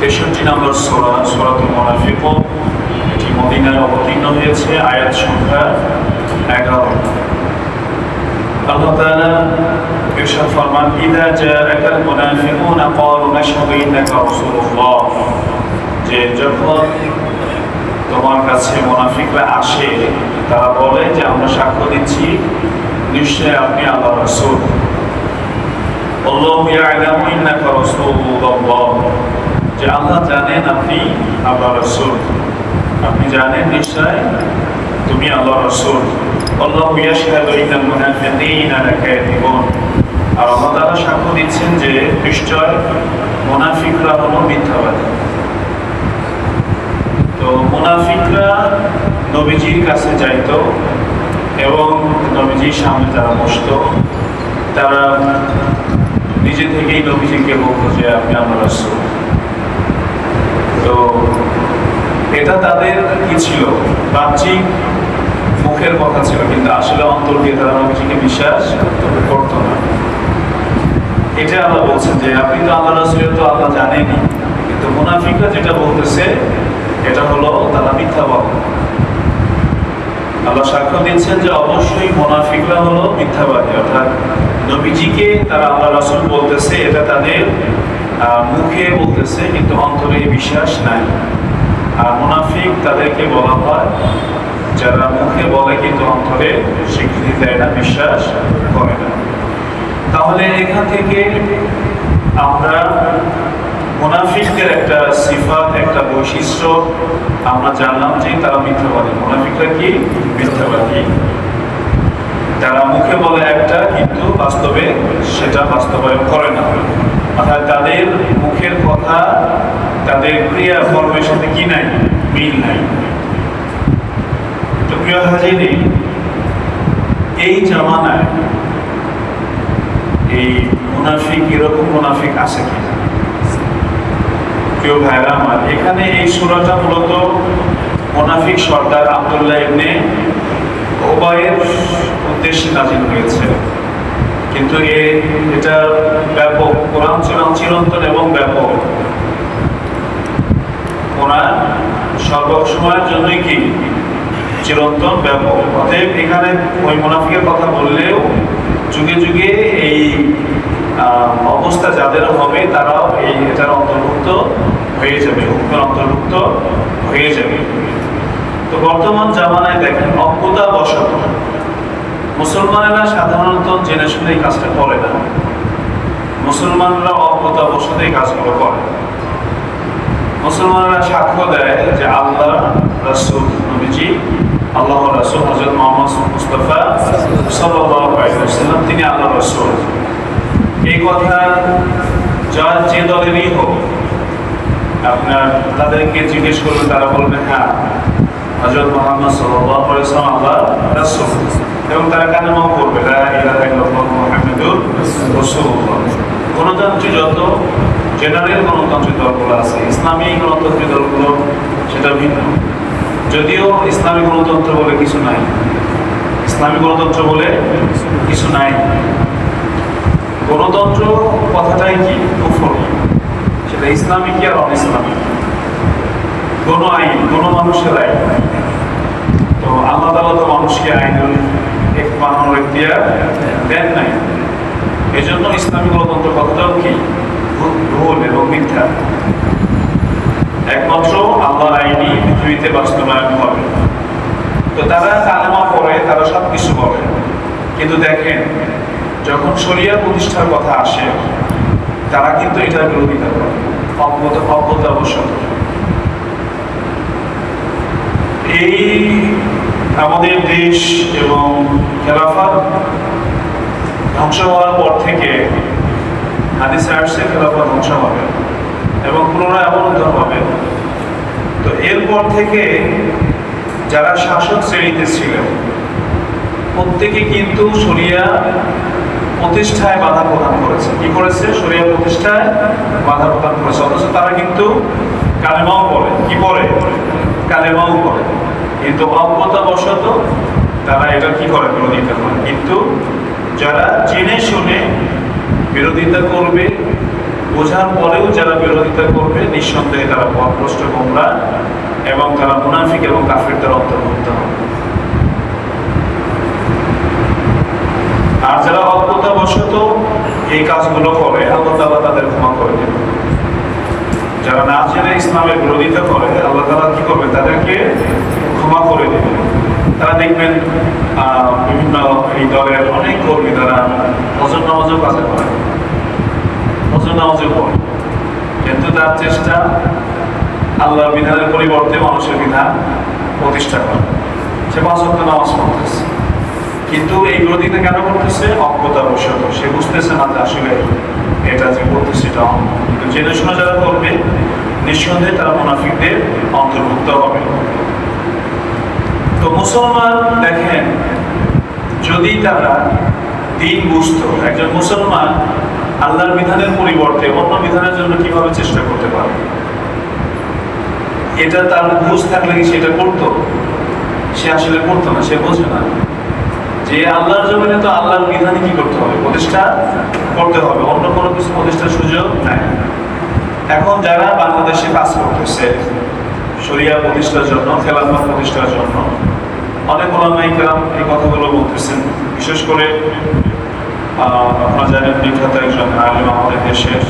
তেষট্টি নম্বর সোরা অবতীর্ণ হয়েছে, আয়াত সংখ্যা এগারো। আল্লাহ তাআলা ইরশাদ ফরমান, ইদা জাআকাল মুনাফিকুনা যে যখন তোমার কাছে মুনাফিকরা আসে, তারা বলে যে, আমরা সাক্ষ্য দিচ্ছি নিশ্চয় আপনি আল্লাহ রাসূল আল্লাহু ইয়ালামু ইন্নাকা রাসূলুল্লাহ যে আল্লাহ জানেন আপনি আল্লাহ রাসূল। আপনি জানেন নিশ্চয় তুমি আল্লাহ রাসূল। আল্লাহু আর আল্লাহ তাআলা সাক্ষ্য দিচ্ছেন যে নিশ্চয় মুনাফিকরা হলো মিথ্যাবাদী। তো মুনাফিকরা নবীজির কাছে যাইতো এবং নবীজির সামনে যারা বসতো। তারা নিজে থেকেই নবীজিকে বলতো যে, আপনি আমার রাসূল তো এটা তাদের কি ছিল? বাহ্যিক মুখের কথা ছিল, কিন্তু আসলে অন্তর দিয়ে তারা নবীজিকে বিশ্বাস করতো না। এটা আল্লাহ বলছেন যে, আপনি তো আল্লাহ রাসূলের তো আল্লাহ জানেনই। কিন্তু মুনাফিকরা যেটা বলতেছে, এটা হলো তারা মিথ্যা বলে। আল্লাহ সাক্ষ্য দিচ্ছেন যে, অবশ্যই মোনাফিকরা হলো মিথ্যাবাদী, অর্থাৎ নবীজিকে তারা আল্লাহ রাসূল বলতেছে, এটা তাদের মুখে বলতেছে, কিন্তু অন্তরে বিশ্বাস নাই। আর মুনাফিক তাদেরকে বলা হয়, যারা মুখে বলে কিন্তু অন্তরে স্বীকৃতি দেয় না, বিশ্বাস করে না। তাহলে এখান থেকে আমরা মুনাফিকদের একটা সিফাত, একটা বৈশিষ্ট্য আমরা জানলাম যে তারা মিথ্যাবাদী। মুনাফিকরা কি? মিথ্যাবাদী। তারা মুখে বলে একটা, কিন্তু বাস্তবে সেটা বাস্তবায়ন করে না। অর্থাৎ তাদের মুখের কথা, তাদের ক্রিয়া কর্মের সাথে কি নাই? মিল নাই। তো প্রিয় হাজিরি এই জামানায় এই মুনাফিক, এরকম মুনাফিক আছে কিনা প্রিয় ভাইরা আমার, এখানে এই সুরাটা মূলত মুনাফিক সর্দার আবদুল্লাহ ইবনে ওবায়ের উদ্দেশ্যে নাজিল হয়েছে। কিন্তু এ, এটা ব্যাপক, কোরআন চিরন চিরন্তন এবং ব্যাপক। কোরআন সর্বসময়ের জন্যই কি? চিরন্তন, ব্যাপক। অতএব এখানে ওই মুনাফিকের কথা বললেও যুগে যুগে এই অবস্থা যাদের হবে তারাও এই, এটার অন্তর্ভুক্ত হয়ে যাবে, হুকুমের অন্তর্ভুক্ত হয়ে যাবে। তো বর্তমান জামানায় দেখেন অজ্ঞতা বশত মুসলমানেরা সাধারণত জেনে শুনে এই কাজটা করে না। মুসলমানরা অজ্ঞতা বশত এই কাজগুলো করে। মুসলমানরা সাক্ষ্য দেয় যে আল্লাহ রাসূল নবীজি, আল্লাহ রাসূল হযরত মুহাম্মদ মুস্তাফা ওয়াসাল্লাম, তিনি আল্লাহ রাসূল। এই কথা যা যে দলেরই হোক, আপনার তাদেরকে জিজ্ঞেস করলে তারা বলবে হ্যাঁ হযরত মুহাম্মদ সাল্লাল্লাহু আলাইহি ওয়াসাল্লাম আল্লাহ রাসূল। এবং তারা কালেমাও করবে লা ইলাহা ইল্লাল্লাহু মুহাম্মাদুর রাসূলুল্লাহ। গণতন্ত্রী যত জেনারেল গণতান্ত্রিক দলগুলো আছে, ইসলামী গণতান্ত্রিক দলগুলো সেটা ভিন্ন। যদিও ইসলামী গণতন্ত্র বলে কিছু নাই, ইসলামী গণতন্ত্র বলে কিছু নাই। গণতন্ত্র কথাটাই কি? কুফর। সেটা ইসলামী কি আর অন ইসলামিক গণ আইন গণ মানুষের আইন। আল্লাহ মানুষকে আইনের এক বানানোর এখতিয়ার দেন নাই। এজন্য ইসলামী গণতন্ত্র কথাটাও কি? ভুল- এবং মিথ্যা। একমাত্র আল্লাহর আইনই পৃথিবীতে বাস্তবায়ন হবে। তো তারা কালেমা পড়ে তারা সব কিছু বলে কিন্তু দেখেন, যখন শরিয়া প্রতিষ্ঠার কথা আসে, তারা কিন্তু এটার বিরোধিতা করে। অজ্ঞতা অজ্ঞতাবশত এই আমাদের দেশ এবং খেলাফত ধ্বংস হওয়ার পর থেকে হাদিসে আসছে, খেলাফত ধ্বংস হবে এবং পুনরায় অবরুদ্ধ হবে। তো এরপর থেকে যারা শাসক শ্রেণীতে ছিলেন, প্রত্যেকে কিন্তু শরিয়া প্রতিষ্ঠায় বাধা প্রদান করেছে। কি করেছে? শরিয়া প্রতিষ্ঠায় বাধা প্রদান করেছে। অথচ তারা কিন্তু কালেমাও পড়ে। কি পড়ে? কালেমাও পড়ে। কিন্তু অজ্ঞতাবশত তারা এটা কি করে বিরোধিতা করে? কিন্তু যারা জেনে শুনে বিরোধিতা করবে, বোঝার পরেও যারা বিরোধিতা করবে, নিঃসন্দেহে তারা পথভ্রষ্ট গোমরা এবং তারা মুনাফিক এবং কাফিরদের অন্তর্ভুক্ত হবে। আর যারা অজ্ঞতাবশত এই কাজগুলো করে, আল্লাহ তাআলা তাদের ক্ষমা করে দেবে যারা না জেনে ইসলামের বিরোধিতা করে, আল্লাহ তাআলা কি করবে? তাদেরকে ক্ষমা করে দেবে। তারা দেখবেন বিভিন্ন এই দলের অনেক কর্মী তারা হজর নামাজও কাজে করে হজর নামাজও পড়ে। কিন্তু তার চেষ্টা আল্লাহর বিধানের পরিবর্তে মানুষের বিধান প্রতিষ্ঠা করে। সে পাঁচ নামাজ পড়তেছে। কিন্তু এই বিরোধিতা কেন করতেছে? অজ্ঞতার বশত সে বুঝতেছে না যে আসলে এটা যে করতেছে, এটা। কিন্তু জেনে শুনে যারা করবে, নিঃসন্দেহে তারা মুনাফিকদের অন্তর্ভুক্ত হবে। তো মুসলমান দেখেন, যদি তারা দিন বুঝতো, একজন মুসলমান আল্লাহর বিধানের পরিবর্তে অন্য বিধানের জন্য কীভাবে চেষ্টা করতে পারে? এটা তার বুঝ থাকলে কি সেটা করতো? সে আসলে করতো না, সে বোঝে না। যে আল্লাহর জমিনে তো আল্লাহর বিধানে কি করতে হবে? প্রতিষ্ঠা করতে হবে। অন্য কোনো কিছু প্রতিষ্ঠার সুযোগ নাই। এখন যারা বাংলাদেশে কাজ করতেছে শরিয়া প্রতিষ্ঠার জন্য, খেলাফত প্রতিষ্ঠার জন্য। অনেক ওলামাই কেরাম এই কথাগুলো বলতেছেন। বিশেষ করে আপনারা জানেন বিখ্যাত একজন আলিম আমাদের দেশের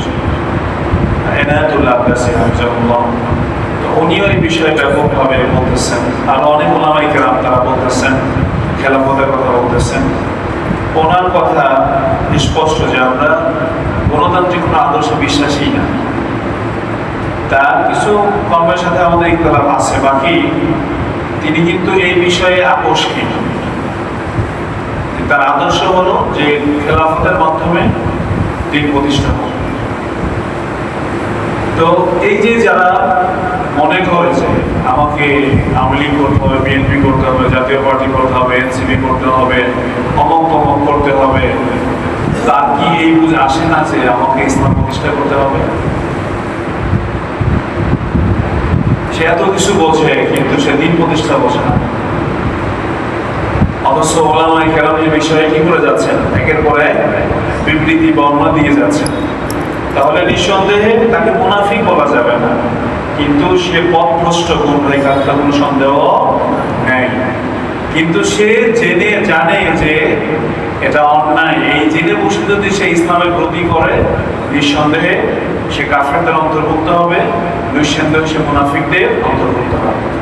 এনায়তুল্লাহ আব্বাসী, হাফিজাহুল্লাহ। তো উনিও এই বিষয়ে ব্যাপকভাবে বলতেছেন। আরও অনেক ওলামাই কেরাম তারা বলতেছেন, খেলাফতের কথা বলতেছেন। ওনার কথা স্পষ্ট যে আমরা গণতান্ত্রিক কোনো আদর্শে বিশ্বাসী না। তা কিছু কর্মের সাথে আমাদের ইতলাফ আছে, বাকি তিনি কিন্তু এই বিষয়ে আপোষহীন। তার আদর্শ হলো যে খেলাফতের মাধ্যমে দিন প্রতিষ্ঠা হবে তো এই যে যারা মনে করে যে আমাকে আওয়ামী লীগ করতে হবে, বিএনপি করতে হবে, জাতীয় পার্টি করতে হবে, এনসিপি করতে হবে, অমক তমক করতে হবে, তার কি এই বুঝ আসে না যে আমাকে ইসলাম প্রতিষ্ঠা করতে হবে? সে এত কিছু বোঝে কিন্তু সে দিন প্রতিষ্ঠা বোঝে না। অথচ কেরাম এই বিষয়ে কি করে যাচ্ছেন? একের বিবৃতি বর্ণনা দিয়ে যাচ্ছেন। তাহলে নিঃসন্দেহে তাকে মুনাফিক বলা যাবে না। কিন্তু সে গুমরাই কাজটা কোনো সন্দেহ নেই। কিন্তু সে জেনে, জানে যে এটা অন্যায়। এই জেনে বসে যদি সে ইসলামের প্রতি করে, নিঃসন্দেহে সে কাফেরদের অন্তর্ভুক্ত হবে। মুনাফিকদের অন্তর্ভুক্ত হবে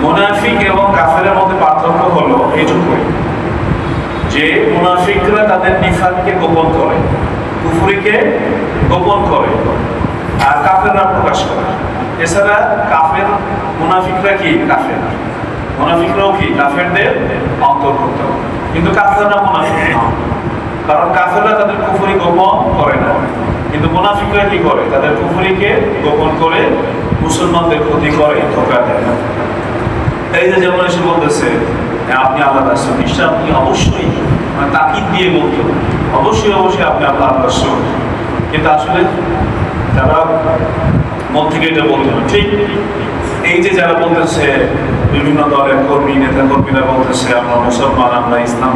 মুনাফিক এবং কাফেরের মধ্যে পার্থক্য যে মুনাফিকরা তাদের গোপন করে, কুফুরিকে গোপন করে, আর কাফেররা প্রকাশ করে। এছাড়া কাফের মুনাফিকরা কি? কাফের। মুনাফিকরাও কি? কাফেরদের অন্তর্ভুক্ত। কিন্তু কাফেররা মুনাফিক কারণ কাফেররা তাদের কুফুরি গোপন করে না। কিন্তু মুনাফিকরা কি করে? তাদের কুফুরিকে গোপন করে মুসলমানদের ক্ষতি করে ধোকা দেয় এই যে যেমন এসে বলতেছে হ্যাঁ, আপনি আল্লাহ রাসূল নিশ্চয় আপনি অবশ্যই মানে তাকিদ দিয়ে বলতো অবশ্যই অবশ্যই আপনি আল্লাহ রাসূল। কিন্তু আসলে যারা মন থেকে এটা বলতো না ঠিক এই যে যারা বলতেছে বিভিন্ন দলের কর্মী নেতা কর্মীরা বলতেছে আমরা মুসলমান আমরা ইসলাম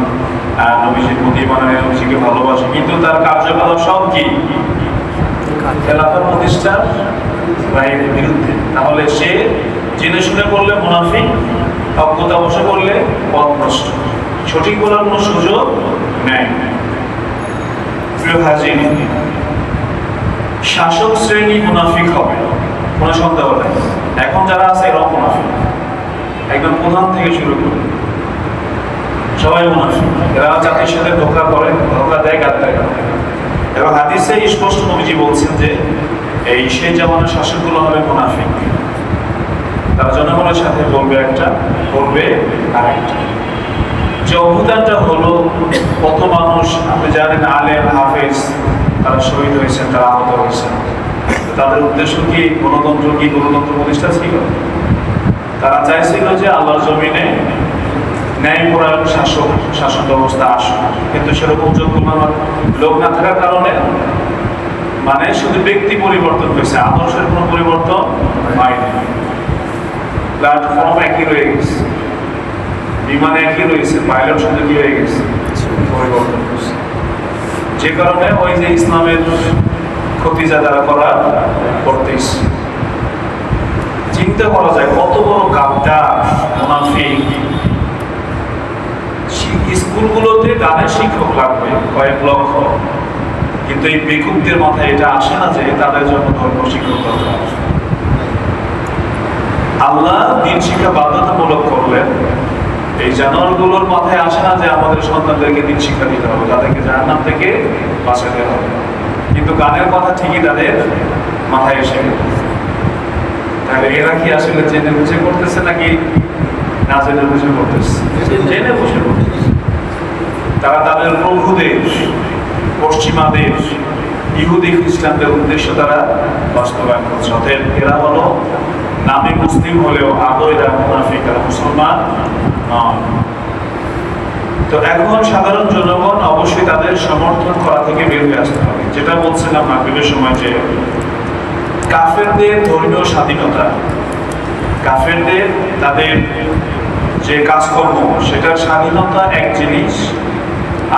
নবীজির প্রতি মানে নবীজিকে ভালোবাসি। কিন্তু তার কার্যকলাপ সব কি? খেলাফত প্রতিষ্ঠার বাইরের বিরুদ্ধে। তাহলে সে জেনে শুনে করলে মুনাফিক, অজ্ঞতা বসে করলে পথভ্রষ্ট সঠিক বলার কোনো সুযোগ নেই। প্রিয় হাজির শাসক শ্রেণি মুনাফিক হবে, কোনো সন্দেহ নেই। এখন যারা আছে, এরাও মুনাফিক। একদম প্রধান থেকে শুরু করে। সবাই মুনাফিক। এরা জাতির সাথে ধোকা করে, ধোকা দেয় গাদ্দারি করে এবং হাদিসে স্পষ্ট নবীজি বলছেন যে, এই সেই জামানের শাসকগুলো হবে মুনাফিক। তারা জনগণের সাথে বলবে একটা করবে আরেকটা। যে অভ্যুত্থানটা হলো, কত মানুষ, আপনি জানেন, আলেম, হাফেজ, তারা শহীদ হয়েছেন, তারা আহত হয়েছেন। তাদের উদ্দেশ্য কি, গণতন্ত্র কি, গণতন্ত্র প্রতিষ্ঠা ছিল? তারা চাইছিল যে আল্লাহর জমিনে ন্যায়পরায়ণ শাসক, শাসন ব্যবস্থা আসুক। কিন্তু সেরকম যোগ্য লোক না থাকার কারণে মানে শুধু ব্যক্তি পরিবর্তন হয়েছে, আদর্শের কোনো পরিবর্তন হয়নি প্ল্যাটফর্ম একই রয়ে গেছে। বিমান একই রয়েছে পাইলট শুধু কি হয়ে গেছে? পরিবর্তন হয়েছে। যে কারণে ওই যে ইসলামের ক্ষতি যা তারা করা করতেছে। চিন্তা করা যায়, কত বড় গাদ্দার, মুনাফিক। স্কুলগুলোতে গানের শিক্ষক লাগবে, কয়েক লক্ষ। কিন্তু এই বেকুবদের মাথায় এটা আসে না যে তাদের জন্য ধর্ম শিক্ষক দরকার। আল্লাহ দিন শিক্ষা বাধ্যতামূলক করলেন। এই জানোয়ারগুলোর মাথায় আসে না যে আমাদের সন্তানদেরকে দিন শিক্ষা দিতে হবে, তাদেরকে জাহান্নাম থেকে বাঁচাতে হবে। কিন্তু গানের কথা ঠিকই তাদের মাথায় এসে গেল। তাহলে এরা কি আসলে জেনে বুঝে করতেছে নাকি না জেনে বুঝে করতেছে। জেনে বুঝে করতেছে। তারা তাদের প্রভুদের, পশ্চিমাদের, ইহুদি খ্রিস্টানদের উদ্দেশ্য তারা বাস্তবায়ন করছে। অতএব এরা হলো নামে মুসলিম হলেও আদৌ এরা মুনাফিক এরা মুসলমান তো এখন সাধারণ জনগণ অবশ্যই তাদের সমর্থন করা থেকে বের হয়ে আসতে হবে। যেটা বলছিলাম মাগরিবের সময় যে কাফেরদের ধর্মীয় স্বাধীনতা, কাফেরদের তাদের যে কাজকর্ম, সেটার স্বাধীনতা এক জিনিস।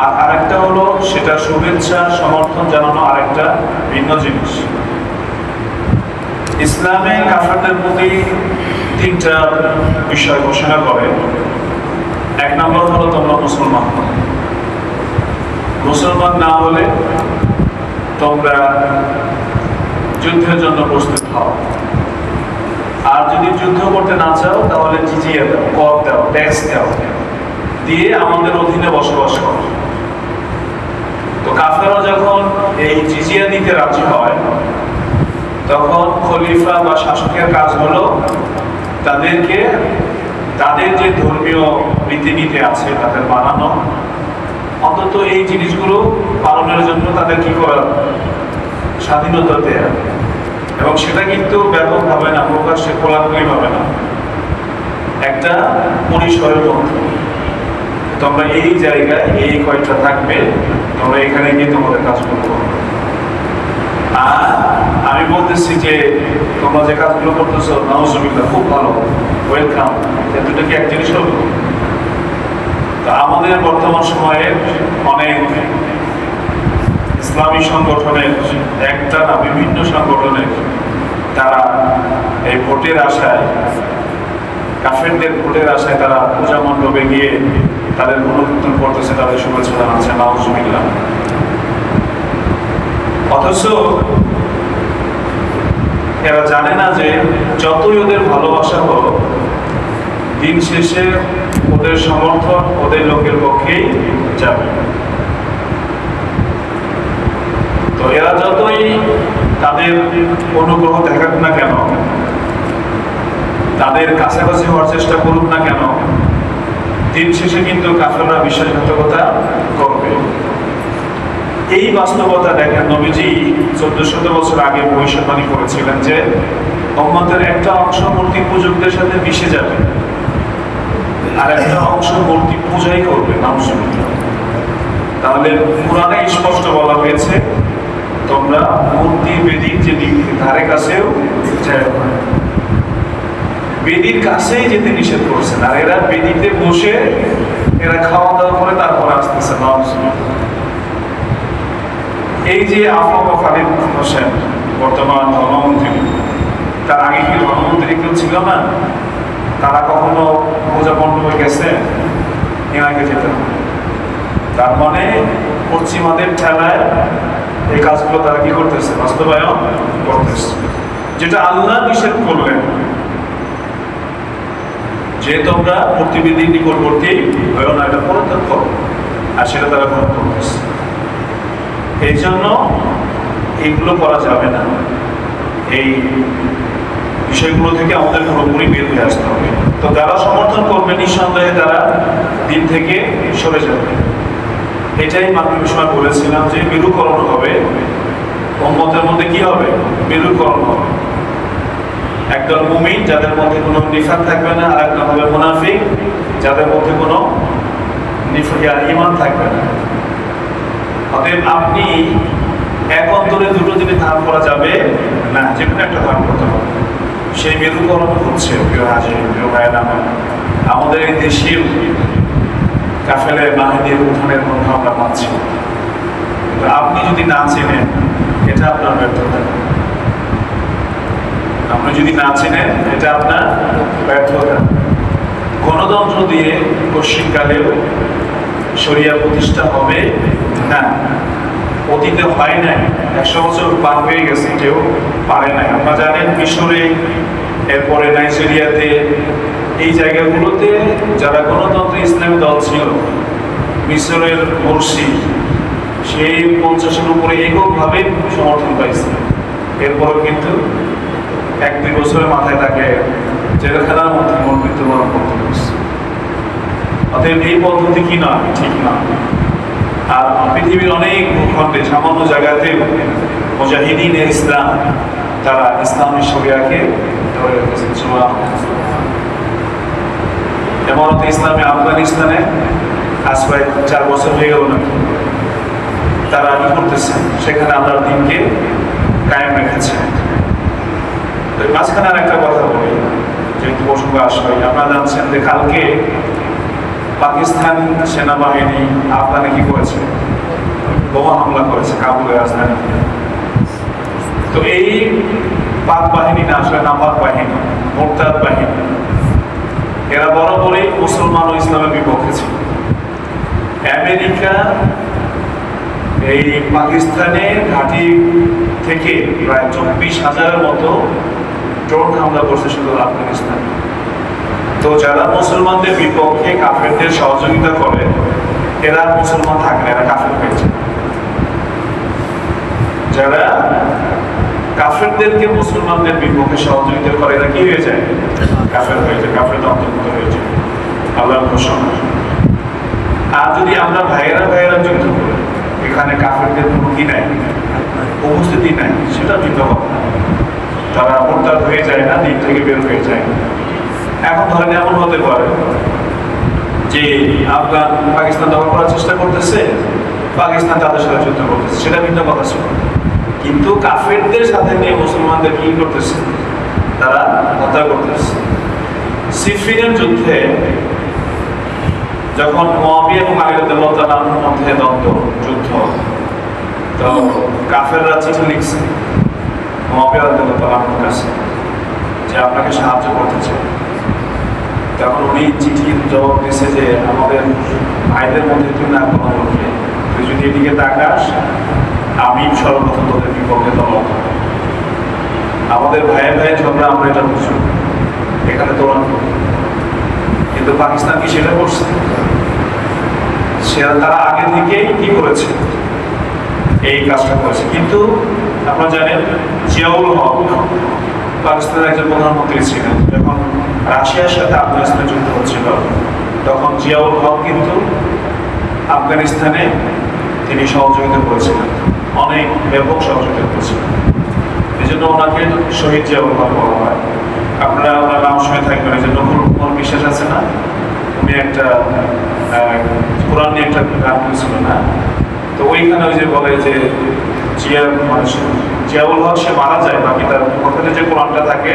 আর আরেকটা হলো সেটা শুভেচ্ছা, সমর্থন জানানো আরেকটা ভিন্ন জিনিস। ইসলামে কাফেরদের প্রতি তিনটা বিষয় ঘোষণা করে। এক নম্বর হলো তোমরা মুসলমান। মুসলমান না হলে তোমরা যুদ্ধের জন্য প্রস্তুত হও। আর যদি যুদ্ধ করতে না চাও, তাহলে জিজিয়ে দাও কর দাও ট্যাক্স দাও। দিয়ে আমাদের অধীনে বসবাস করো। তো কাফেররা যখন এই জিজিয়া দিতে রাজি হয়, তখন খলিফা বা শাসকের কাজ হলো তাদেরকে, তাদের যে ধর্মীয় রীতিনীতি আছে তাদের বানানো। অন্তত এই জিনিসগুলো পালনের জন্য তাদের কি করা? স্বাধীনতা দেয়া। এবং সেটা কিন্তু ব্যাপক হবে না প্রকাশ্যে খোলাখুলি হবে না। একটা পরিসরের মধ্যে তোমরা এই জায়গায় এই কয়টা থাকবে, তোমরা এখানে গিয়ে তোমাদের কাজগুলো করো আর আমি বলতেছি যে, তোমরা যে কাজগুলো করতেছো নওজবিল্লা খুব ভালো। ওয়েলকাম এতটা কি এক জিনিস হবে তো আমাদের বর্তমান সময়ে অনেক ইসলামী সংগঠনের একটা না, বিভিন্ন সংগঠনের তারা এই ভোটের আশায়, কাফেরদের ভোটের আশায় তারা পূজা মণ্ডপে গিয়ে তাদের পুনরুত্তর করতেছে, তাদের শুভেচ্ছা জানাচ্ছে, নাউজুবিল্লাহ। অথচ এরা জানে না যে যতই ওদের ভালোবাসা হোক, দিন শেষে ওদের সমর্থন ওদের লোকের পক্ষেই যাবে। তো এরা যতই তাদের অনুগ্রহ দেখাক না কেন, তাদের কাছাকাছি হওয়ার চেষ্টা করুক না কেন, দিন শেষে কিন্তু কাফেররা বিশ্বাসঘাতকতা করবে। এই বাস্তবতা দেখেন নবীজি চোদ্দ শত বছর আগে ভবিষ্যৎবাণী করেছিলেন যে, উম্মতের একটা অংশ মূর্তি পূজকদের সাথে মিশে যাবে, আর একটা অংশ মূর্তি পূজাই করবে নামসুবিধা তাহলে পুরাণে স্পষ্ট বলা হয়েছে তোমরা মূর্তি বেদির যে ধারে কাছেও যায় বেদির কাছেই যেতে নিষেধ করছেন। আর এরা বেদিতে বসে এরা খাওয়া দাওয়া করে তারপর আসতেছে এই যে আফাফা খালিদ হোসেন, বর্তমান ধর্মমন্ত্রী, তার আগে কি ধর্মমন্ত্রী কেউ ছিল না? তারা কখনো পূজা হয়ে গেছে? এনাকে যেতে তার মানে পশ্চিমাদের ঠেলায় এই কাজগুলো তারা কি করতেছে? বাস্তবায়ন করতেছে। যেটা আল্লাহ নিষেধ করলেন। যে তোমরা প্রতিবেদীর নিকটবর্তী হয়েও না, এটা পরিত্যাগ করো আর সেটা তারা গ্রহণ করতেছে। এই জন্য এইগুলো করা যাবে না। এই বিষয়গুলো থেকে আমাদের পুরোপুরি বের হয়ে আসতে হবে। তো যারা সমর্থন করবে, নিঃসন্দেহে তারা দিন থেকে সরে যাবে। এটাই মাতৃ সময় বলেছিলাম যে মেরুকরণ হবে। উম্মতের মধ্যে কি হবে? মেরুকরণ হবে। একদল মুমিন যাদের মধ্যে কোনো নিফাক থাকবে না আর একদল হবে মুনাফিক যাদের মধ্যে কোনো ইমান থাকবে না। অতএব আপনি এক অন্তরে দুটো জিনিস ধারণ করা যাবে, না, যে কোনো একটা ধারণ করতে হবে। সেই মেরুকরণ হচ্ছে আমাদের এই দেশীয় কাফেলে মাহিদের উত্থানের মধ্যে আমরা পাচ্ছি আপনি যদি না চেনেন, এটা আপনার ব্যর্থতা। আপনি যদি না চেনেন, এটা আপনার ব্যর্থতা। গণতন্ত্র দিয়ে পশ্চিমকালেও শরিয়া প্রতিষ্ঠা হবে না। অতীতে হয় নাই। একশো বছর পার হয়ে গেছে, কেউ পারে নাই। আপনারা জানেন মিশরে, এরপরে নাইজেরিয়াতে এই জায়গাগুলোতে যারা গণতন্ত্র ইসলামী দল ছিল মিশরের মুর্শি সেই পঞ্চাশের উপরে এককভাবে সমর্থন পাইছে। এরপরও কিন্তু এক দুই বছরের মাথায় তাকে জেলখানার মধ্যে মৃত্যুবরণ করতে হয়েছে। অতএব এই পদ্ধতি কি না? ঠিক না। আর পৃথিবীর অনেক ভূখণ্ডে, সামান্য জায়গাতে মুজাহিদিন ইসলাম, তারা ইসলামী শরিয়াকে ধরে জামাতে ইসলামে আফগানিস্তানে আজ প্রায় চার বছর হয়ে গেল নাকি তারা কি করতেছে? সেখানে আল্লাহর দিনকে কায়েম রেখেছে। তো মাঝখানে আর একটা কথা বলি, যেহেতু প্রসঙ্গ আসবে, আপনারা জানছেন যে কালকে পাকিস্তান সেনাবাহিনী আফগানে কি করেছে? বোমা হামলা করেছে কাবুলের রাজধানী। তো এই পাক বাহিনী না, আসলে নাপাক বাহিনী, মোরতাদ বাহিনী এরা বরাবরই মুসলমান ও ইসলামের বিপক্ষে ছিল। আমেরিকা এই পাকিস্তানে ঘাঁটি থেকে প্রায় চব্বিশ হাজারের মতো ড্রোন হামলা করছে শুধু আফগানিস্তান। তো যারা মুসলমানদের বিপক্ষে কাফেরদের সহযোগিতা করে, এরা মুসলমান থাকে এরা কাফের হয়েছে যারা কাফেরদেরকে মুসলমানদের বিপক্ষে সহযোগিতা করে এরা কি হয়ে যায়? কাফের হয়ে যায় কাফের অন্তর্ভুক্ত হয়ে যায়। আল্লাহর ঘোষণা আর যদি আমরা ভাইয়েরা ভাইয়েরা যুদ্ধ করি, এখানে কাফেরদের কোনো কি নাই? উপস্থিতি নাই, সেটা ভিন্ন কথা তারা মোরতাদ হয়ে যায় না, দিক থেকে বের হয়ে যায় এখন ধরেন এমন হতে পারে যে আফগান পাকিস্তান দখল করার চেষ্টা করতেছে, পাকিস্তান তাদের সাথে যুদ্ধ করতেছে, সেটা ভিন্ন কথা ছিল। কিন্তু কাফেরদের সাথে নিয়ে মুসলমানদের কি করতেছে? তারা হত্যা করতেছে। সিফিনের যুদ্ধে যখন মহাবি এবং আলিরুদ্দার মধ্যে দ্বন্দ্ব, যুদ্ধ, তো কাফেররা চিঠি লিখছে মহাবি আলিরুদ্দার কাছে যে আপনাকে সাহায্য করতে চাই। তখন উনি চিঠির জবাব দিয়েছে যে আমাদের ভাইদের মধ্যে তুই না কোনো তুই যদি এদিকে তাকাস আমি সর্বপ্রথম তোদের বিপক্ষে দল আমাদের ভাইয়ের ভাইয়ের ঝগড়া আমরা এটা বুঝি। এখানে তোলা কিন্তু পাকিস্তান কি সেটা করছে? সে তারা আগে থেকেই কি করেছে? এই কাজটা করেছে। কিন্তু আপনারা জানেন, জিয়াউল হক পাকিস্তানের একজন প্রধানমন্ত্রী ছিলেন। যখন রাশিয়ার সাথে আফগানিস্তানে যুদ্ধ হচ্ছিল, তখন জিয়াউল হক কিন্তু আফগানিস্তানে তিনি সহযোগিতা করেছিলেন। অনেক ব্যাপক সহযোগিতা করেছিলেন এই জন্য ওনাকে শহীদ জিয়াউল হক বলা হয়। আপনারা ওনার নাম শুনে থাকবেন, এই যে নকুল কুমার বিশ্বাস আছে না? উনি একটা কোরআন নিয়ে একটা গান করেছিল না? তো ওইখানে ওই যে বলে যে জিয়া মানে জিয়াউল হক সে মারা যায়, বাকি তার পকেটে যে কোরআনটা থাকে,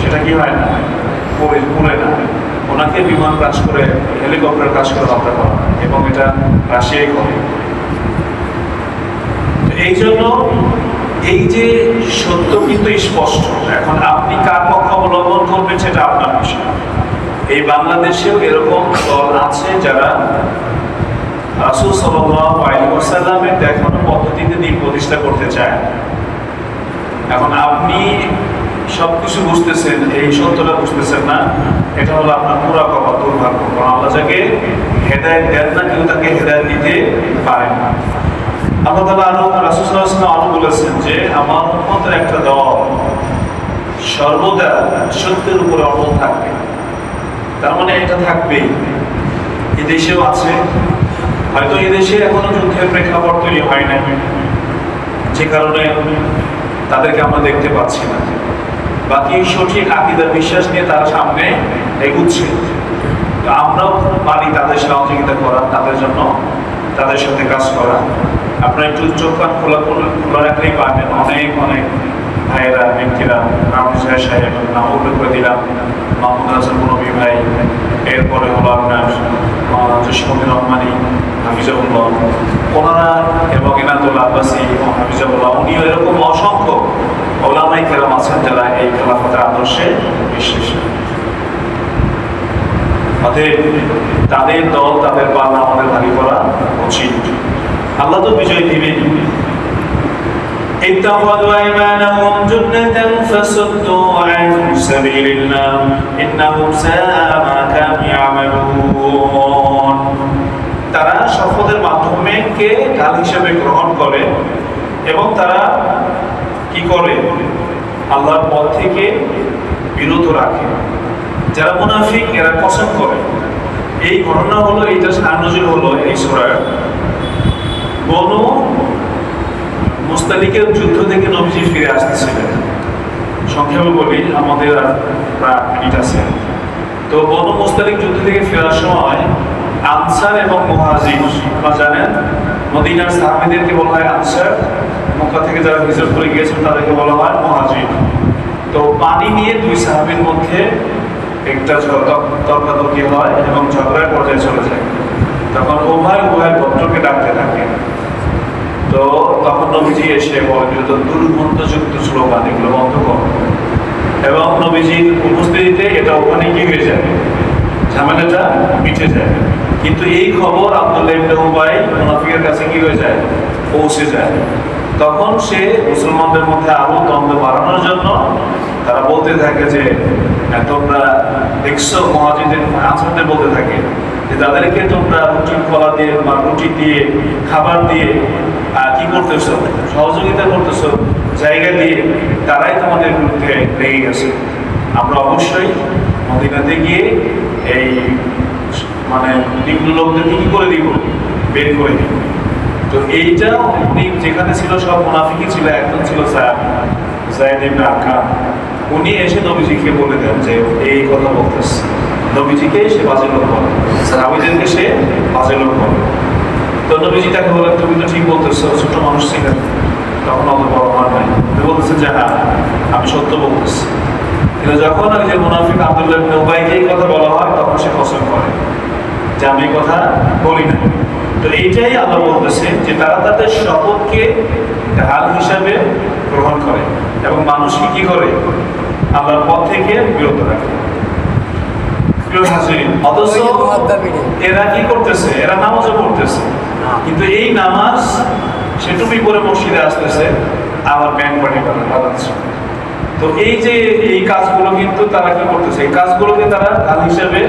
সেটা কি হয় না? পড়ে পড়ে না। ওনাকে বিমান কাজ করে হেলিকপ্টার কাজ করে হত্যা করা এবং এটা রাশিয়াই করে এই জন্য এই যে সত্য কিন্তু স্পষ্ট। এখন আপনি কার পক্ষ অবলম্বন করবেন সেটা আপনার বিষয়। এই বাংলাদেশেও এরকম দল আছে যারা রাসুল সাল্লামের দেখানো পদ্ধতিতে দিন প্রতিষ্ঠা করতে চায় এখন আপনি সবকিছু বুঝতেছেন, এই সত্যটা বুঝতেছেন না, এটা হলো আপনার পুরা কপাল দুর্ভাগ্য। আল্লাহ যাকে হেদায়ত দেন না, কেউ তাকে হেদায়ত দিতে পারেন না। যে মানে প্রেক্ষাপট তৈরি হয় নাই। যে কারণে তাদেরকে আমরা দেখতে পাচ্ছি না। বাকি সঠিক আকিদার বিশ্বাস নিয়ে তারা সামনে এগুচ্ছে। আমরাও পারি তাদের সহযোগিতা করা তাদের জন্য তাদের সাথে কাজ করা। আপনারা একটু চোখ খোলা খোলা- খোলা রাখলেই পাবেন অনেক অনেক ভাইয়েরা, ব্যক্তিরা রামজাহ সাহেব নাম করে দিলাম। মাহমুদ হাসান নবী ভাই, এরপরে হলো আপনার জসিমুদ্দিন রহমানি হাফিজাবুল্লাহ ওনারা এবং ইনাতুল আব্বাসী এবং হাফিজাবুল্লাহ উনিও এরকম অসংখ্য ওলামাই কেরাম আছেন যারা এই খেলাফতের আদর্শে বিশ্বাসী। অতএব তাদের দল তাদের পাল্লা আমাদের ভারী করা উচিত আল্লাহ তো বিজয় দিবেন اتخذوا أيمانهم جنة فصدوا عن سبيل الله إنهم ساء ما كانوا يعملون তারা শপথের মাধ্যমে কে ঢাল হিসেবে গ্রহণ করে এবং তারা কি করে আল্লাহর পথ থেকে বিরত রাখে যারা মুনাফিক, এরা পছন্দ করে। এই ঘটনা হলো, এইটা সানজিল হলো, এই সুরার। বনু মুস্তালিকের যুদ্ধ থেকে নবীজি ফিরে আসতেছিলেন। সংক্ষেপে বলি, আমাদের আর আছে। তো বনু মুস্তালিক যুদ্ধ থেকে ফেরার সময় আনসার এবং মুহাজির আপনারা জানেন, মদিনার সাহাবিদেরকে বলা হয় আনসার। মক্কা থেকে যারা হিজরত করে গিয়েছেন, তাদেরকে বলা হয় মুহাজির। তো পানি নিয়ে দুই সাহাবির মধ্যে একটা হয় এবং ঝগড়ার পর্যায়ে চলে যায়, তখন উভয় উভয় ভদ্রকে ডাকতে থাকে। তো তখন নবীজি এসে বলেন দুর্গন্ধযুক্ত স্লোগান এগুলো বন্ধ কর। এবং নবীজির উপস্থিতিতে এটা ওখানে কি হয়ে যায়? ঝামেলাটা মিটে যায়। কিন্তু এই খবর আব্দুল্লাহ ইবনে উবাই মুনাফিকের কাছে কি হয়ে যায়? পৌঁছে যায়। তখন সে মুসলমানদের মধ্যে আরও দ্বন্দ্ব বাড়ানোর জন্য তারা বলতে থাকে যে "হ্যাঁ, তোমরা দেখছ মহাজিদের আনসারদের বলতে থাকে যে তাদেরকে তোমরা রুটি কলা দিয়ে বা রুটি দিয়ে খাবার দিয়ে আহ, কি করতেছো? সহযোগিতা করতেছো? জায়গা দিয়ে তারাই তোমাদের বিরুদ্ধে লেগে গেছে। আমরা অবশ্যই মদিনাতে গিয়ে এই মানে নিম্ন লোকদেরকে কি করে দিব? বের করে দিব। তো এইটা উনি যেখানে ছিল, সব মুনাফিকই ছিল, একজন ছিল সাহেব জায়দ ইবনে আকাম উনি এসে নবীজিকে বলে দেন যে, এই কথা বলতেছে। নবীজিকে সে বাজে লোক বলে। সাহাবিদেরকে সে বাজে লোক বলে। তো নবীজি তাকে বলেন, তুমি তো ঠিক বলতেছো, ছোট মানুষ ছিলেন তখন অত বড় আমার নাই। তুমি বলতেছে যে হ্যাঁ আমি সত্য বলতেছি। কিন্তু যখন ওই যে মুনাফিক আব্দুল্লাহ ইবনে এই কথা বলা হয়, তখন সে পছন্দ করে। যে আমি এই কথা বলি না এইটাই আল্লাহ বলতেছে যে তারা তাদের শপথকে ঢাল হিসাবে গ্রহণ করে এবং মানুষকে কি করে? আল্লাহর পথ থেকে বিরত রাখে। অথচ এরা কি করতেছে? এরা নামাজও পড়তেছে। কিন্তু এই নামাজ সে টুপি পরে মসজিদে আসতেছে আবার ব্যাংক পার্টি বাজাচ্ছে তো এই যে এই কাজগুলো কিন্তু তারা কি করতেছে? এই কাজগুলোকে তারা ঢাল হিসেবে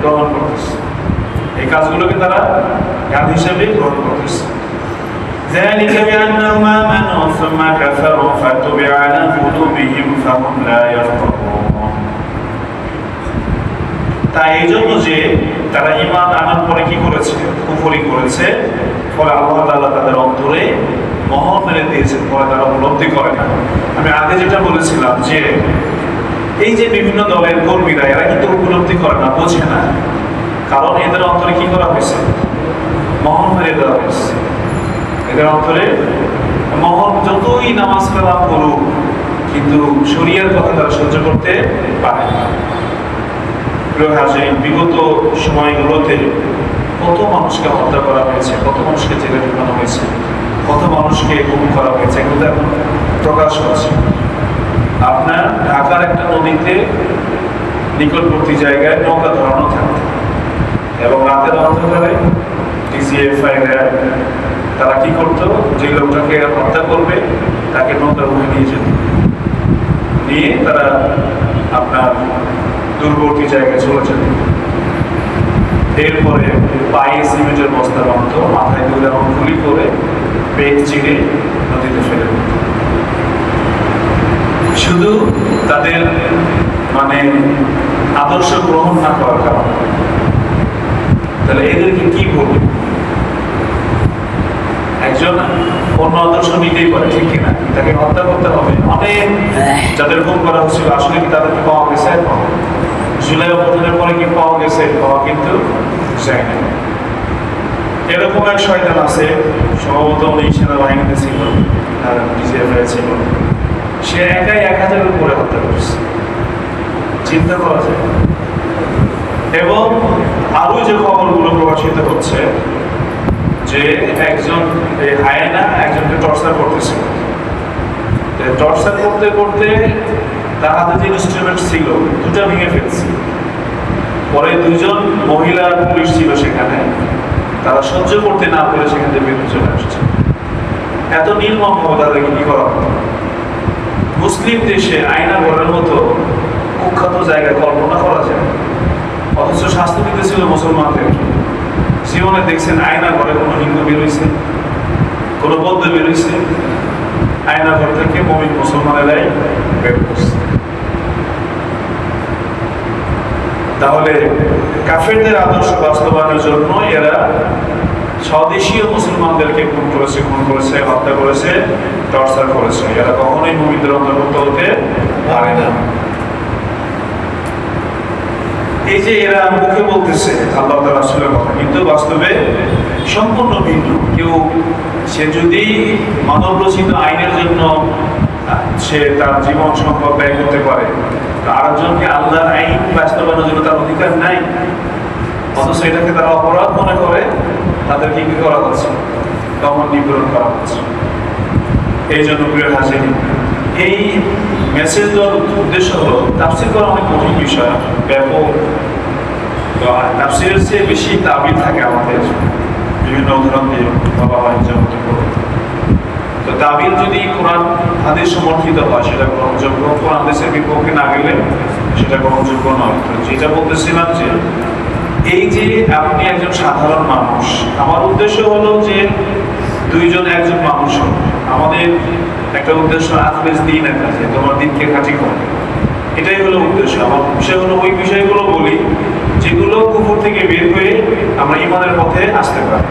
গ্রহণ করতেছে। এই কাজগুলোকে তারা ঢাল হিসেবে গ্রহণ করতেছে ذلك بأنهم آمنوا ثم كفروا فتبع على قلوبهم فهم لا يفقهون তাই এই জন্য যে তারা ইমান আনার পরে কি করেছে কুফরি করেছে ফলে আল্লাহ তাআলা তাদের অন্তরে মহল মেরে দিয়েছেন পরে তারা উপলব্ধি করে না আমি আগে যেটা বলেছিলাম যে এই যে বিভিন্ন দলের কর্মীরা এরা কিন্তু উপলব্ধি করে না বোঝে না কারণ এদের অন্তরে কি করা হয়েছে মহল মেরে দেওয়া হয়েছে এদের অন্তরে মহল যতই নামাজ কালাম করুক, কিন্তু শরিয়ার কথা তারা সহ্য করতে পারে না। বিগত সময়গুলোতে কত মানুষকে হত্যা করা হয়েছে, কত মানুষকে জেলে ঢুকানো হয়েছে, কত মানুষকে গুম করা হয়েছে, এগুলো এখন প্রকাশ হচ্ছে আপনার ঢাকার একটা নদীতে নিকটবর্তী জায়গায় নৌকা ধরানো থাকতো এবং রাতের অন্ধকারে ডিজিএফআই র্যাব তারা কি করতো? যে লোকটাকে হত্যা করবে, তাকে নৌকা উঠে নিয়ে যেত। নিয়ে তারা আপনার দূরবর্তী জায়গায় চলে যেত। এরপরে পায়ে সিমেন্টের বস্তা বাঁধত, মাথায় দুই এবং গুলি করে পেট চিড়ে নদীতে ফেলে শুধু তাদের মানে আদর্শ গ্রহণ না করার কারণে। তাহলে এদেরকে কি বলবে? একজন অন্য আদর্শ নিতেই পারে ঠিক কিনা? তাকে হত্যা করতে হবে। অনেক যাদের খুন করা হচ্ছিল, আসলে কি তাদেরকে পাওয়া গেছে? জুলাই অভ্যুত্থানের পরে কি পাওয়া গেছে? পাওয়া কিন্তু যায় না এরকম এক শয়তান আছে সম্ভবত উনি সেনাবাহিনীতে ছিল আর ডিজিএফআই ছিল। সে একাই এক হাজারের উপরে হত্যা করছে। চিন্তা করা যায়। এবং আরও যে খবরগুলো প্রকাশিত হচ্ছে যে একজন হায়না একজনকে টর্চার করতেছে টর্চার করতে করতে তার হাতে যে ইনস্ট্রুমেন্ট ছিল দুটা ভেঙে ফেলছে। পরে দুজন মহিলা পুলিশ ছিল সেখানে, তারা সহ্য করতে না পেরে সেখান থেকে বেরিয়ে চলে আসছে। এত নির্মম ভাবে তাদেরকে কি করা হতো মুসলিম দেশে আয়না ঘরের মতো কুখ্যাত জায়গা কল্পনা করা যায়। অথচ শাস্তি দিতেছিল মুসলমানদেরকে। জীবনে দেখছেন আয়না ঘরে কোনো হিন্দু বেরোইছে কোনো বৌদ্ধ বেরোইছে আয়না ঘর থেকে মমিন মুসলমানেরাই বের করছে। তাহলে কাফেরদের আদর্শ বাস্তবায়নের জন্য এরা স্বদেশীয় মুসলমানদেরকে খুন করেছে খুন করেছে, হত্যা করেছে, টর্চার করেছে। এরা কখনোই মুমিনদের অন্তর্ভুক্ত হতে পারে না। এই যে এরা মুখে বলতেছে, আল্লাহ রাসূলের কথা কিন্তু বাস্তবে সম্পূর্ণ ভিন্ন। কেউ, সে যদি মানব রচিত আইনের জন্য সে তার জীবন সম্পদ ব্যয় করতে পারে আরেকজনকে আল্লাহর আইন বাস্তবায়নের জন্য তার অধিকার নাই, অথচ এটাকে তারা অপরাধ মনে করে তাদেরকে কি করা হচ্ছে? দমন নিপীড়ন করা হচ্ছে। এই জন্য প্রিয় হাজির এই মেসেজ দেওয়ার উদ্দেশ্য হলো, তাফসির করা অনেক কঠিন বিষয়, ব্যাপক। তাফসিরের চেয়ে বেশি তাবিল থাকে আমাদের। বিভিন্ন দিয়ে বাবা যেমন তো তাবিল যদি কোরআন, হাদিস সমর্থিত হয়, সেটা গ্রহণযোগ্য। কোরআন দেশের বিপক্ষে না গেলে সেটা গ্রহণযোগ্য নয়। তো যেটা বলতেছিলাম যে, এই যে আপনি একজন সাধারণ মানুষ, আমার উদ্দেশ্য হলো যে দুইজন একজন মানুষ আমাদের একটা উদ্দেশ্য আখলেস দিন একটা তোমার দিনকে খাঁটি করবে এটাই হলো উদ্দেশ্য। আমার বিষয় হলো, ওই বিষয়গুলো বলি, যেগুলো কুকুর থেকে বের হয়ে আমরা ইমানের পথে আসতে পারি।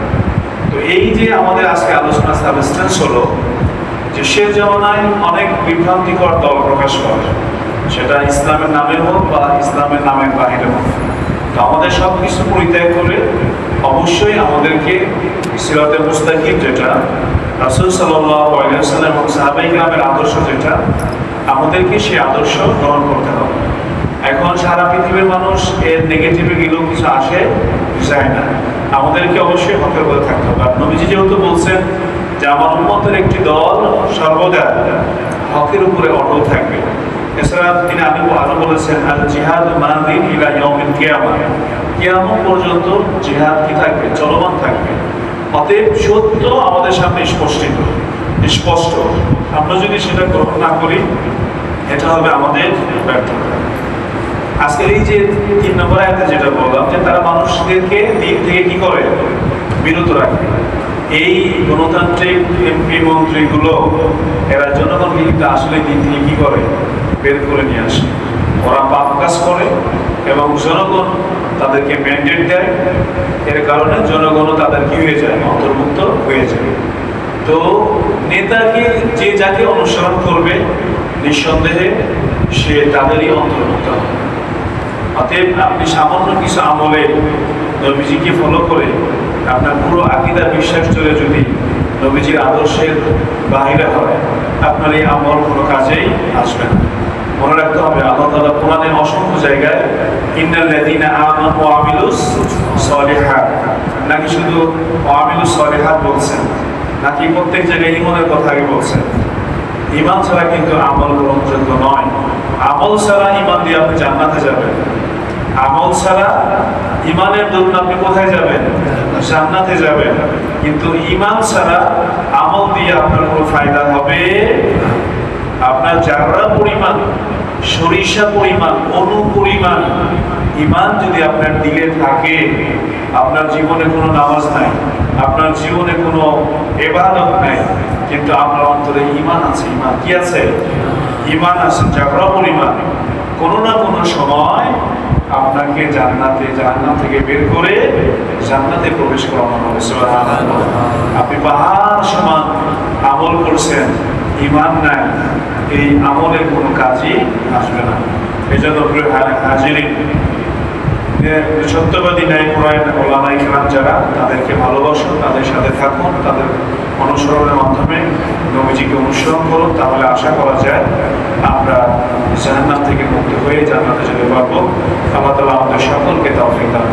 তো এই যে আমাদের আজকে আলোচনা সাবস্টেন্স হলো, যে সে জমানায় অনেক বিভ্রান্তিকর দল প্রকাশ করে। সেটা ইসলামের নামে হোক বা ইসলামের নামের বাহিরে হোক। তো আমাদের সব কিছু পরিত্যাগ করে অবশ্যই আমাদেরকে সিরাতে মুস্তাকিম যেটা রাসুল আলিয়াল্লাম এবং সাহাবাই গ্রামের আদর্শ যেটা, আমাদেরকে সেই আদর্শ গ্রহণ করতে হবে। এখন সারা পৃথিবীর মানুষ এর নেগেটিভে গেলেও কিছু আসে, যায় না। আমাদেরকে অবশ্যই হকের পথে থাকতে হবে। আর নবীজি যেহেতু বলছেন যে আমার উন্মতের একটি দল সর্বদা হকের উপরে অটল থাকবে। এছাড়া তিনি আগে আরও বলেছেন আর জিহাদ মানদিন ইলা ইয়াউমিল কিয়ামা। কিয়ামত পর্যন্ত জিহাদ কি থাকবে? চলমান থাকবে। অতএব সত্য আমাদের সামনে স্পষ্টিত স্পষ্ট। আমরা যদি সেটা গ্রহণ না করি, এটা হবে আমাদের ব্যর্থতা। এই যে তিন নম্বর আয়াতে যেটা বললাম যে তারা মানুষদেরকে দিক থেকে কি করে? বিরত রাখে। এই গণতান্ত্রিক এমপি মন্ত্রীগুলো, এরা জনগণকে কিন্তু আসলে দিক থেকে কি করে? বের করে নিয়ে আসে। ওরা পাপ কাজ করে এবং জনগণ তাদেরকে ম্যান্ডেট দেয়। এর কারণে জনগণও তাদের কি হয়ে যায়, অন্তর্ভুক্ত হয়ে যায়। তো নেতাকে যে যাকে অনুসরণ করবে, নিঃসন্দেহে সে তাদেরই অন্তর্ভুক্ত হবে। অতএব আপনি সামান্য কিছু আমলে নবীজিকে ফলো করে আপনার পুরো আকিদা বিশ্বাস চলে যদি নবীজির আদর্শের বাহিরে হয়, আপনার এই আমল কোনো কাজেই আসবে না। মনে রাখতে হবে, আল্লাহ তালা অসংখ্য জায়গায় ইন্নাল লাযীনা আমানু ওয়া আমিলুস নাকি শুধু ওয়া আমিলুস বলছেন? নাকি প্রত্যেক জায়গায় ইমানের কথা আগে বলছেন? ইমান ছাড়া কিন্তু আমল গ্রহণযোগ্য নয়। আমল ছাড়া ইমান দিয়ে আপনি জান্নাতে যাবেন। আমল ছাড়া ইমানের দরুন আপনি কোথায় যাবেন? জান্নাতে যাবেন। কিন্তু ইমান ছাড়া আমল দিয়ে আপনার কোনো ফায়দা হবে। আপনার যারা পরিমাণ, সরিষা পরিমাণ, অনু পরিমাণ, ইমান যদি আপনার দিলে থাকে, আপনার জীবনে কোনো নামাজ নাই, আপনার জীবনে কোনো এবাদত নাই, কিন্তু আপনার অন্তরে ইমান আছে, ইমান কি আছে ইমান আছে যারা পরিমাণ কোনো না কোনো সময় আপনাকে জান্নাতে জান্নাত থেকে বের করে জান্নাতে প্রবেশ করানো হবে। আপনি পাহাড় সমান আমল করছেন ইমান নাই এই আমলের কোনো কাজই আসবে না। সত্যবাদী ন্যায় ওলামাই খেলাম যারা, তাদেরকে ভালোবাসুন, তাদের সাথে থাকুন, তাদের অনুসরণের মাধ্যমে নবীজিকে অনুসরণ করুন। তাহলে আশা করা যায়, আমরা জাহান্নাম থেকে মুক্ত হয়ে জান্নাতে যেতে পারব আল্লাহ তালা আমাদের সকলকে তৌফিক দান